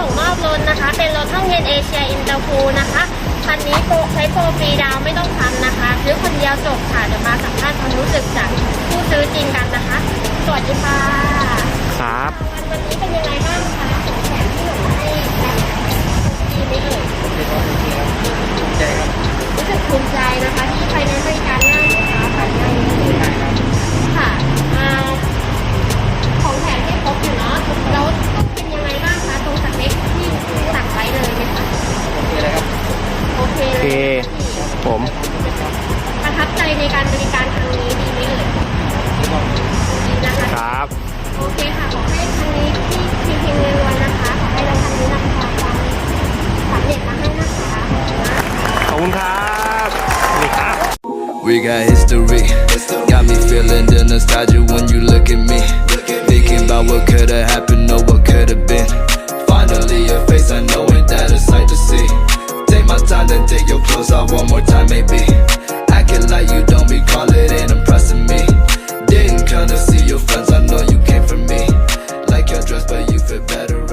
ส่งมอบรถนะคะ เป็นรถห้องเย็นเอเชียอินเตอร์พูนะคะคันนี้โปรใช้โปรฟรีดาวน์ไม่ต้องทำนะคะซื้อคนเดียวจบค่ะเดี๋ยวมาสัมภาษณ์ความรู้สึกจากผู้ซื้อจริงกันนะคะ สวัสดีค่ะครับวันนี้เป็นยัง ผมประทับใจในการบริการครั้งนี้ดีไหมเอ่ยดีนะคะครับ โอเคค่ะ ขอให้ครั้งนี้ที่พีพีเงินรวยนะคะ ขอให้เราครั้งนี้นำความสำเร็จมาให้นะคะขอบคุณครับสวัสดีครับ We got history. Got me feeling the nostalgia when you look at me. take your clothes off one more time, maybe. Acting like you don't recall it, and impressing me. Didn't kinda see your friends, I know you came for me. Like your dress, but you fit better.